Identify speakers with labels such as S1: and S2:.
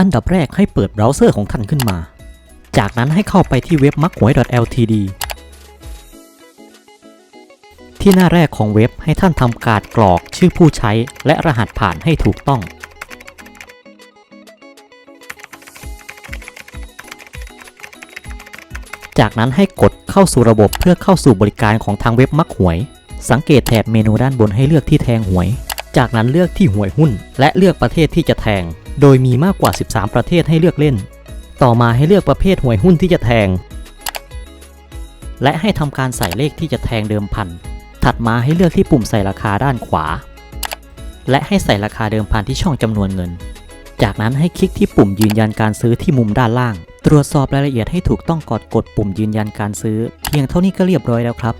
S1: อันดับแรกให้เปิดเบราว์เซอร์ของท่านขึ้นมา จากนั้นให้เข้าไปที่เว็บมักหวย .ltd ที่หน้าแรกของเว็บให้ท่านทำการกรอกชื่อผู้ใช้และรหัสผ่านให้ถูกต้อง จากนั้นให้กดเข้าสู่ระบบเพื่อเข้าสู่บริการของทางเว็บมักหวย สังเกตแถบเมนูด้านบนให้เลือกที่แทงหวย จากนั้นเลือกที่หวยหุ้น และเลือกประเทศที่จะแทง โดยมีมากกว่า 13 ประเทศให้เลือกเล่น ต่อมาให้เลือกประเภทหวยหุ้นที่จะแทง และให้ทำการใส่เลขที่จะแทงเดิมพัน ถัดมาให้เลือกที่ปุ่มใส่ราคาด้านขวา และให้ใส่ราคาเดิมพันที่ช่องจำนวนเงิน จากนั้นให้คลิกที่ปุ่มยืนยันการซื้อที่มุมด้านล่าง ตรวจสอบรายละเอียดให้ถูกต้องก่อนกดปุ่มยืนยันการซื้อ เพียงเท่านี้ก็เรียบร้อยแล้วครับ